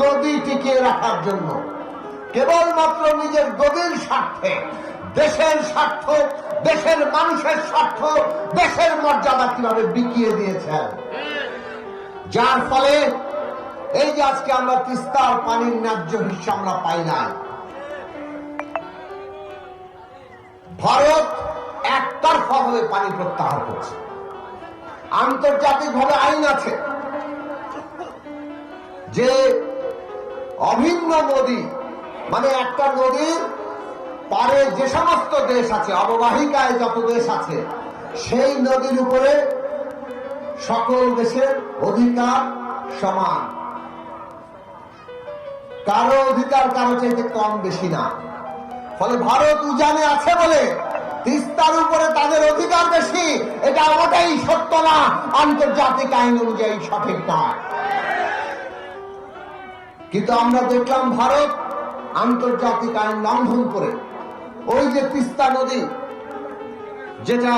গদি টিকিয়ে রাখার জন্য, কেবলমাত্র নিজের গদির স্বার্থে, দেশের স্বার্থ, দেশের মানুষের স্বার্থ, দেশের মর্যাদা কীভাবে বিকিয়ে দিয়েছেন? যার ফলে এই যে আজকে আমরা তিস্তার পানির ন্যায্য হিস্সা আমরা পাই না ভারত একতরফা ভাবে পানি প্রত্যাহার করছে। আন্তর্জাতিক ভাবে আইন আছে। যে অভিন্ন নদী মানে একটা নদীর পারে যে সমস্ত দেশ আছে, অববাহিকায় যত দেশ আছে, সেই নদীর উপরে সকল দেশের অধিকার সমান। কারও অধিকার কারও চাইতে কম বেশি না। ফলে ভারত উজানে আছে বলে তিস্তার উপরে তাদের অধিকার বেশি, এটা ওটাই সত্য না। আন্তর্জাতিক আইন অনুযায়ী সঠিক নয়। কিন্তু আমরা দেখলাম ভারত আন্তর্জাতিক আইন লঙ্ঘন করে। ওই যে তিস্তা নদী, যেটা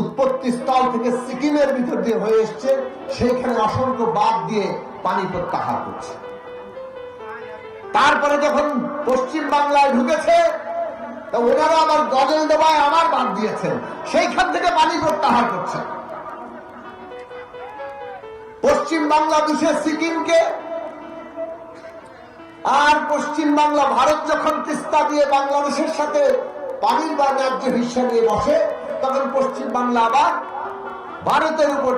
উৎপত্তি স্থল থেকে সিকিমের ভিতর দিয়ে হয়ে এসছে, সেইখানে অসংখ্য বাদ দিয়ে পানি প্রত্যাহার করছে। তারপরে যখন পশ্চিম বাংলায় ঢুকেছে ওনারা আবার গজল দেবায় আবার বাদ দিয়েছেন, সেইখান থেকে পানি প্রত্যাহার করছে। পশ্চিম বাংলাদেশের সিকিমকে আর পশ্চিম বাংলা ভারত যখন তিস্তা দিয়ে বাংলাদেশের সাথে পানির বা ন্যায্য হিসা নিয়ে বসে, তখন পশ্চিম বাংলা আবার ভারতের উপর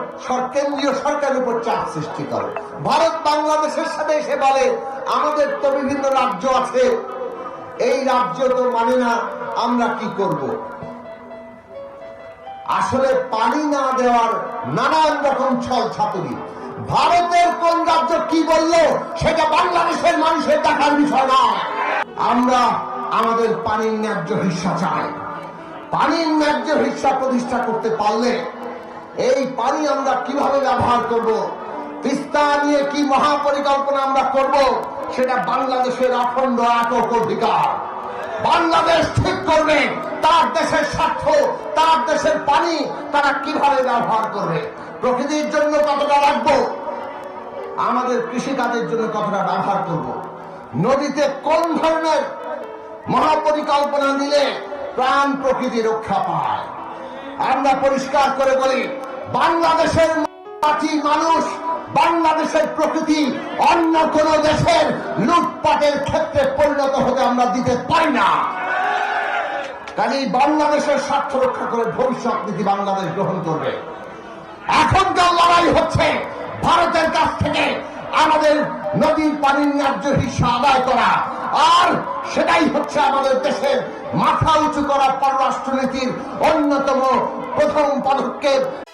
কেন্দ্রীয় সরকারের উপর চাপ সৃষ্টি করে। ভারত বাংলাদেশের সাথে এসে বলে, আমাদের তো বিভিন্ন রাজ্য আছে, এই রাজ্য তো মানে না আমরা কি করব? আসলে পানি না দেওয়ার নানান রকম ছল ছাতুরি ভারতের কোন রাজ্য কি বলল, সেটা বাংলাদেশের মানুষের দেখার বিষয় নয়। আমরা আমাদের পানির ন্যায্য হিস্সা চাই। পানির ন্যায্য হিস্সা প্রতিষ্ঠা করতে পারলে এই পানি আমরা কীভাবে ব্যবহার করব, তিস্তা নিয়ে কি মহাপরিকল্পনা আমরা করব, সেটা বাংলাদেশের অখণ্ড একক অধিকার বাংলাদেশ ঠিক করবে, তার দেশের স্বার্থ, তার দেশের পানি তারা কীভাবে ব্যবহার করবে। প্রকৃতির জন্য কতটা রাখব? আমাদের কৃষিকাজের জন্য কতটা ব্যবহার করব? নদীতে কোন ধরনের মহাপরিকল্পনা নিলে প্রাণ প্রকৃতি রক্ষা পায়? আমরা পরিষ্কার করে বলি, বাংলাদেশের মাটি মানুষ, বাংলাদেশের প্রকৃতি অন্য কোন দেশের লুটপাটের ক্ষেত্রে পরিণত হতে আমরা দিতে পারি না। কাজেই বাংলাদেশের স্বার্থ রক্ষা করে ভবিষ্যৎ নীতি বাংলাদেশ গ্রহণ করবে। এখনকার লড়াই হচ্ছে ভারতের কাছ থেকে আমাদের নদীর পানির ন্যায্য হিসা আদায় করা। আর সেটাই হচ্ছে আমাদের দেশের মাথা উঁচু করা পররাষ্ট্রনীতির অন্যতম প্রথম পদক্ষেপ।